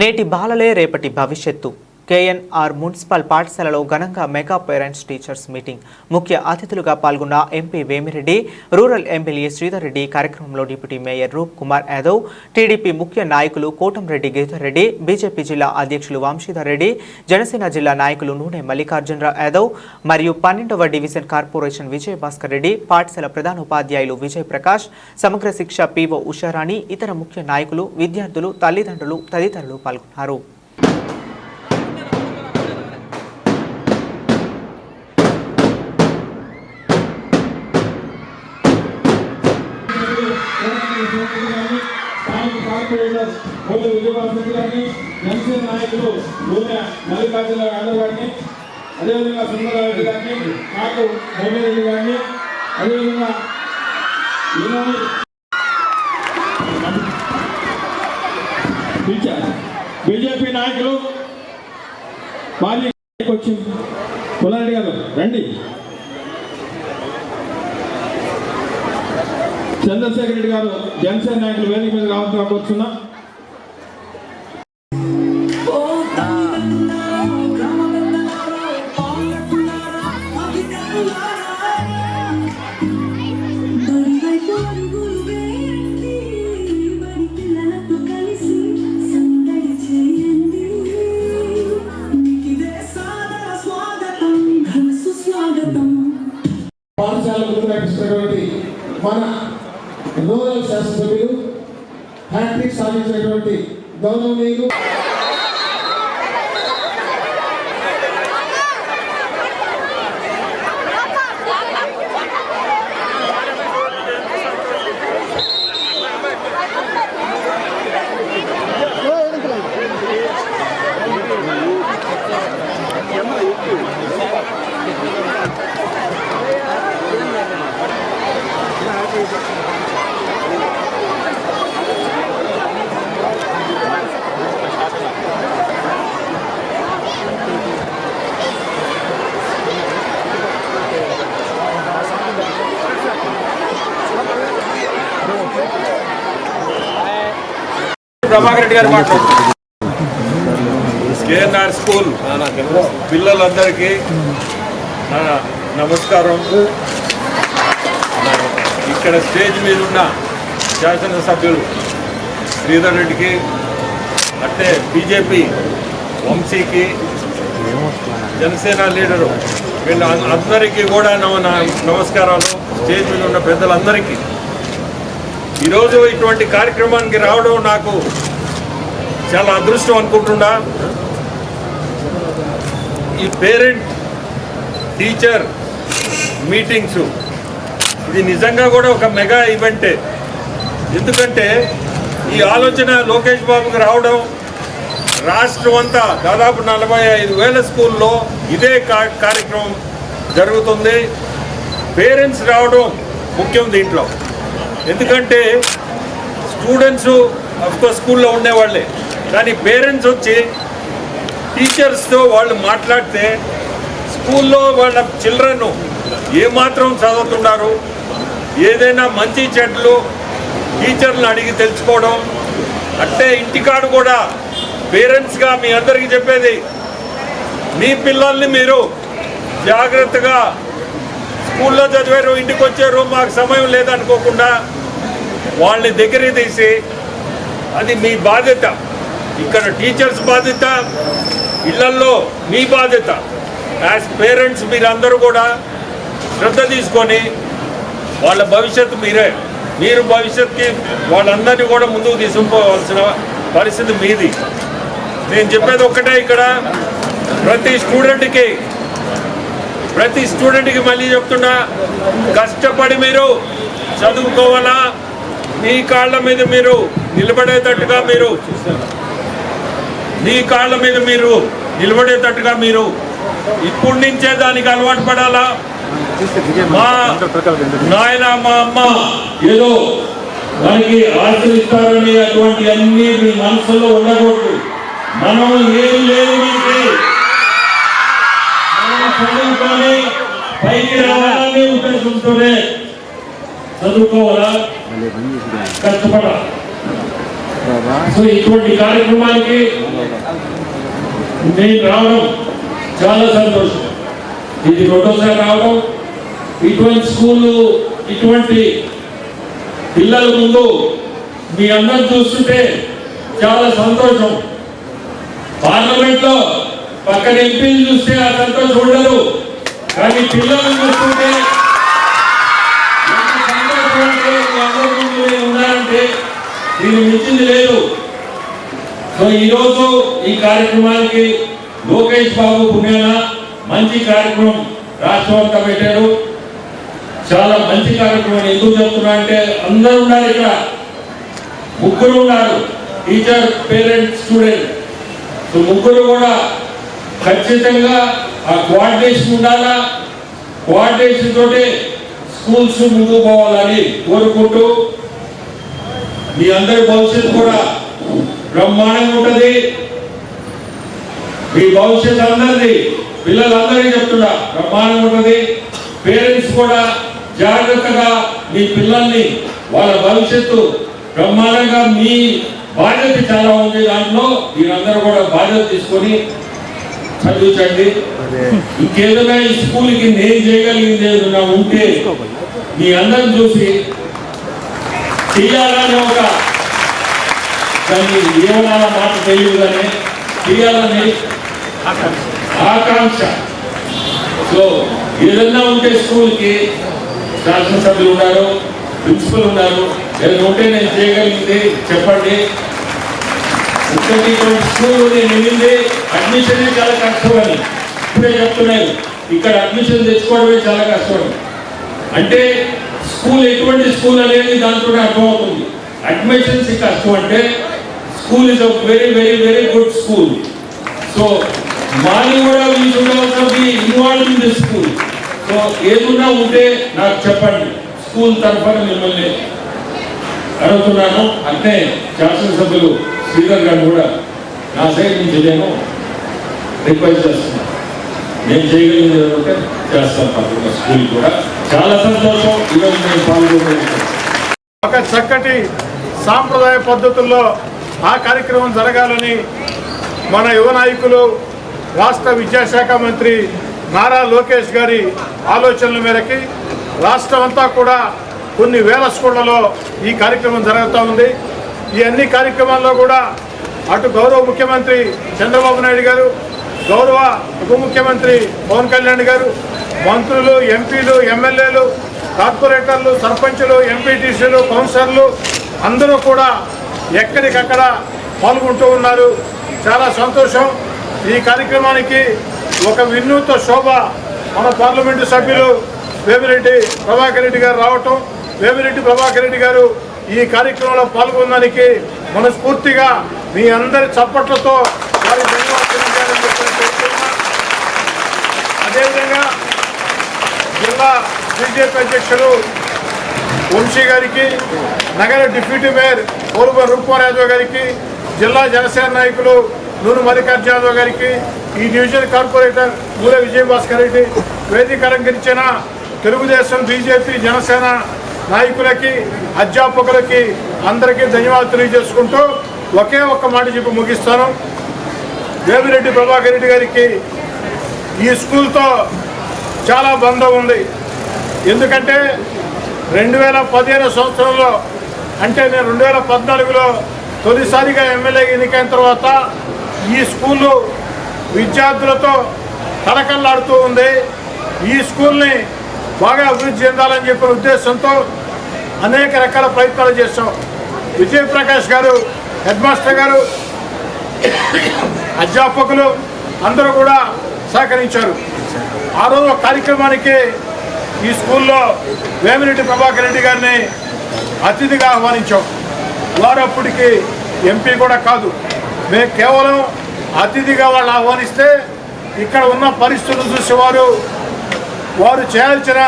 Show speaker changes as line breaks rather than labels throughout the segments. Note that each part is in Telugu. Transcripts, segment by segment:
నేటి బాలలే రేపటి భవిష్యత్తు. కేఎన్ఆర్ మున్సిపల్ పాఠశాలలో ఘనంగా మెగా పేరెంట్స్ టీచర్స్ మీటింగ్. ముఖ్య అతిథులుగా పాల్గొన్న MP Vemireddy rural MLA Sridhar Reddy కార్యక్రమంలో deputy mayor Roop Kumar Yadav TDP ముఖ్య నాయకులు కోటంరెడ్డి గిరిధర్ రెడ్డి బీజేపీ జిల్లా అధ్యక్షులు వంశీధర్ రెడ్డి జనసేన జిల్లా నాయకులు నూనె మల్లికార్జునరావు యాదవ్ మరియు పన్నెండవ డివిజన్ కార్పొరేషన్ విజయ్ భాస్కర్ రెడ్డి పాఠశాల ప్రధాన ఉపాధ్యాయులు విజయ్ ప్రకాష్ సమగ్ర శిక్ష పిఓ ఉషారాణి ఇతర ముఖ్య నాయకులు విద్యార్థులు తల్లిదండ్రులు తదితరులు పాల్గొన్నారు.
స్థానిక కార్పొరేటర్ కోటి విజయభాస్కర్ గారిని నాయకులు నూనె మల్లికార్జున యాదవ్ గారిని అదేవిధంగా సుందరరెడ్డి గారిని కాకు రెడ్డి గారిని అదేవిధంగా ఈనాడు బీజేపీ నాయకులు మాజీ వచ్చి పులారెడ్డి గారు రండి. రెడ్డి గారు జనసేన నాయకులు వేదిక మీద రావాల్సిన కోరుతున్నా పాఠశాలకు మన రూరల్ శాసనసభ్యులు హ్యాట్రిక్ సాధించినటువంటి గౌరవనీయులు
ప్రభాకర్ రెడ్డి గారు మాట్లాడుతున్నారు కేఎన్ఆర్ స్కూల్ పిల్లలందరికీ నమస్కారం. ఇక్కడ స్టేజ్ మీద ఉన్న శాసనసభ్యులు శ్రీధర్ రెడ్డికి అంటే బీజేపీ వంశీకి జనసేన లీడరు వీళ్ళ అందరికీ కూడా నమ నమస్కారాలు. స్టేజ్ మీద ఉన్న పెద్దలందరికీ ఈరోజు ఇటువంటి కార్యక్రమానికి రావడం నాకు చాలా అదృష్టం అనుకుంటున్నా. ఈ పేరెంట్ టీచర్ మీటింగ్స్ ఇది నిజంగా కూడా ఒక మెగా ఈవెంటే. ఎందుకంటే ఈ ఆలోచన లోకేష్ బాబుకి రావడం రాష్ట్రం అంతా దాదాపు నలభై ఐదు వేల స్కూల్లో ఇదే కా- కార్యక్రమం జరుగుతుంది. పేరెంట్స్ రావడం ముఖ్యం దీంట్లో. ఎందుకంటే స్టూడెంట్స్ అఫ్కోర్స్ స్కూల్లో ఉండేవాళ్ళే. కానీ పేరెంట్స్ వచ్చి టీచర్స్తో వాళ్ళు మాట్లాడితే స్కూల్లో వాళ్ళ చిల్డ్రన్ ఏమాత్రం చదువుతున్నారు? ఏదైనా మంచి చెడ్లు టీచర్లను అడిగి తెలుసుకోవడం అంటే ఇంటికాడు కూడా పేరెంట్స్గా మీ అందరికీ చెప్పేది మీ పిల్లల్ని మీరు జాగ్రత్తగా స్కూల్లో చదివారు ఇంటికి వచ్చారు మాకు సమయం లేదనుకోకుండా వాళ్ళని దగ్గర తీసి అది మీ బాధ్యత. ఇక్కడ టీచర్స్ బాధ్యత ఇళ్ళల్లో మీ బాధ్యత. యాజ్ పేరెంట్స్ మీరందరూ కూడా శ్రద్ధ తీసుకొని వాళ్ళ భవిష్యత్తు మీరే. మీరు భవిష్యత్తుకి వాళ్ళందరినీ కూడా ముందుకు తీసుకుపోవాల్సిన పరిస్థితి మీది. నేను చెప్పేది ఒక్కటే ఇక్కడ. ప్రతి స్టూడెంట్కి ప్రతి స్టూడెంట్కి మళ్ళీ చెప్తున్నా కష్టపడి మీరు చదువుకోవాలా? మీ కాళ్ళ మీద మీరు నిలబడేటట్టుగా మీరు మీ కాళ్ళ మీద మీరు నిలబడేటట్టుగా మీరు ఇప్పటి నుంచే దానికి అలవాటు పడాలా? మా నాయన మా అమ్మ ఏదో దానికి ఆశ్రయిస్తారని అటువంటి అన్ని మీ మనసులో ఉండకూడదు. మనం ఏం లేదు మీకు చదువుకొని పైకి రావాలనే ఉద్దేశంతోనే చదువుకోవాలా? కష్టపడాలి? సో ఇటువంటి కార్యక్రమానికి నేను రావడం చాలా సంతోషం. ఇది రెండోసారి రావడం. ఇటువంటి స్కూళ్ళు ఇటువంటి పిల్లల ముందు మీ అందరం చూస్తుంటే చాలా సంతోషం. పార్లమెంట్లో పక్కన ఎంపీలు చూస్తే ఆ సంతోషం ఉండదు. కానీ పిల్లలు చూస్తుంటే ఎంత దీన్ని మించింది లేదు. సో ఈరోజు ఈ కార్యక్రమానికి లోకేష్ బాబు పుణ్యాన మంచి కార్యక్రమం రాష్ట్రవంతా పెట్టారు చాలా మంచి కార్యక్రమం ఎందుకు చెప్తున్నా అంటే అందరూ ఉన్నారు ఇక్కడ. ముగ్గురు ఉన్నారు. Teacher parent student. సో ముగ్గురు కూడా ఖచ్చితంగా ఆ కోఆర్డినేషన్ ఉండాలా? కోఆర్డినేషన్ తోటే స్కూల్స్ ముందుకు పోవాలని కోరుకుంటూ మీ అందరి భవిష్యత్తు కూడా బ్రహ్మాండంగా ఉంటుంది. మీ భవిష్యత్తు అందరిది పిల్లలందరికీ చెప్తున్నా బ్రహ్మాండంగా ఉంటుంది. పేరెంట్స్ కూడా జాగ్రత్తగా మీ పిల్లల్ని వాళ్ళ భవిష్యత్తు బ్రహ్మాండంగా మీ బాధ్యత చాలా ఉంది. దాంట్లో మీరందరూ కూడా బాధ్యత తీసుకొని చదివించండి. ఇంకేదైనా ఈ స్కూల్కి నేను చేయగలిగింది ఏదైనా ఉంటే మీ అందరిని చూసి చేయాలని ఒక దాన్ని ఏమన్నా మాట తెలియదు కానీ చేయాలని ఆకాంక్ష. సో ఏదన్నా ఉంటే స్కూల్కి శాసనసభ్యులు ఉన్నారు ప్రిన్సిపల్ ఉన్నారు. ఏదైనా ఉంటే నేను చేయగలిగింది చెప్పండి. ఒకటి స్కూల్ నేను అడ్మిషన్ చాలా కష్టమని ఇప్పుడే చెప్తున్నాను ఇక్కడ అడ్మిషన్ తెచ్చుకోవడమే చాలా కష్టం. అంటే స్కూల్ ఎటువంటి స్కూల్ అనేది దాంట్లోనే అర్థమవుతుంది. అడ్మిషన్స్ కష్టం అంటే school is a very very very good school. So మాది కూడా we involve in this school. So ఏదున్నా ఉంటే నాకు చెప్పండి. స్కూల్ తరఫున మిమ్మల్ని అడుగుతున్నాను. అంటే శాసనసభ్యులు స్పీకర్ గారు కూడా నా సైడ్ నుంచి నేను రిక్వెస్ట్ చేస్తున్నాను నేను చేయగలిగింది ఏదంటే చేస్తాను తప్పకుండా స్కూల్ కూడా. చాలా సంతోషం. ఈరోజు నేను పాల్గొనేది
ఒక చక్కటి సాంప్రదాయ పద్ధతుల్లో ఆ కార్యక్రమం జరగాలని మన యువ నాయకులు రాష్ట్ర విద్యాశాఖ మంత్రి నారా లోకేష్ గారి ఆలోచనల మేరకి రాష్ట్రం అంతా కూడా కొన్ని వేల స్కూళ్ళలో ఈ కార్యక్రమం జరుగుతూ ఉంది. ఈ అన్ని కార్యక్రమాల్లో కూడా అటు గౌరవ ముఖ్యమంత్రి చంద్రబాబు నాయుడు గారు గౌరవ ఉప ముఖ్యమంత్రి పవన్ కళ్యాణ్ గారు మంత్రులు ఎంపీలు ఎమ్మెల్యేలు కార్పొరేటర్లు సర్పంచులు ఎంపీటీసీలు కౌన్సిలర్లు అందరూ కూడా ఎక్కడికక్కడ పాల్గొంటూ ఉన్నారు. చాలా సంతోషం. ఈ కార్యక్రమానికి ఒక వినూత్న శోభ మన పార్లమెంటు సభ్యులు వేమిరెడ్డి ప్రభాకర్ రెడ్డి గారు రావటం. వేమిరెడ్డి ప్రభాకర్ రెడ్డి గారు ఈ కార్యక్రమంలో పాల్గొనడానికి మనస్ఫూర్తిగా మీ అందరి చప్పట్లతో వారి అదేవిధంగా జిల్లా బీజేపీ అధ్యక్షులు వంశీ గారికి నగర డిప్యూటీ మేయర్ పూర్వ రూపకుమార్ యాదవ్ గారికి జిల్లా జనసేన నాయకులు నూరు మల్లికార్జున యాదవ్ గారికి ఈ డివిజన్ కార్పొరేటర్ మూల విజయభాస్కర్ రెడ్డి వేదిక అలంకరించిన తెలుగుదేశం బీజేపీ జనసేన నాయకులకి అధ్యాపకులకి అందరికీ ధన్యవాదాలు తెలియజేసుకుంటూ ఒకే ఒక్క మాట చెప్పి ముగిస్తాను. వేమిరెడ్డి ప్రభాకర్ రెడ్డి గారికి ఈ స్కూల్తో చాలా బంధం ఉంది. ఎందుకంటే రెండు వేల పదిహేను సంవత్సరంలో అంటే నేను రెండు వేల పద్నాలుగులో తొలిసారిగా ఎమ్మెల్యే ఎన్నికైన తర్వాత ఈ స్కూలు విద్యార్థులతో కలకల్లాడుతూ ఉంది. ఈ స్కూల్ని బాగా అభివృద్ధి చెందాలని చెప్పిన ఉద్దేశంతో అనేక రకాల ప్రయత్నాలు చేస్తాం విజయప్రకాష్ గారు హెడ్ మాస్టర్ గారు అధ్యాపకులు అందరూ కూడా సహకరించారు. ఆ రోజు కార్యక్రమానికి ఈ స్కూల్లో వేమిరెడ్డి ప్రభాకర్ రెడ్డి గారిని అతిథిగా ఆహ్వానించాం. వారు అప్పటికి ఎంపీ కూడా కాదు. మేము కేవలం అతిథిగా వాళ్ళు ఆహ్వానిస్తే ఇక్కడ ఉన్న పరిస్థితులు చూసేవారు వారు చేయాల్సిన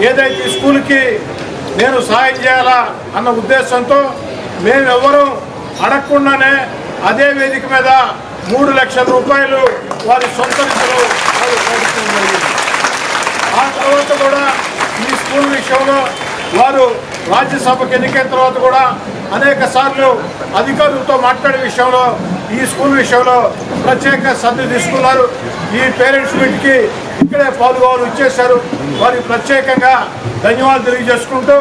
ఏదైతే ఈ స్కూల్కి నేను సహాయం చేయాలా అన్న ఉద్దేశంతో మేము అడగకుండానే అదే వేదిక మీద మూడు లక్షల రూపాయలు వారి సొంత నిధులు ఆ తర్వాత కూడా ఈ స్కూల్ విషయంలో వారు రాజ్యసభకు ఎన్నికైన తర్వాత కూడా అనేక సార్లు అధికారులతో మాట్లాడే విషయంలో ఈ స్కూల్ విషయంలో ప్రత్యేక శ్రద్ధ తీసుకున్నారు. ఈ పేరెంట్స్ మీట్కి ఇక్కడే పాల్గొని ఇచ్చేశారు. వారికి ప్రత్యేకంగా ధన్యవాదాలు తెలియజేసుకుంటూ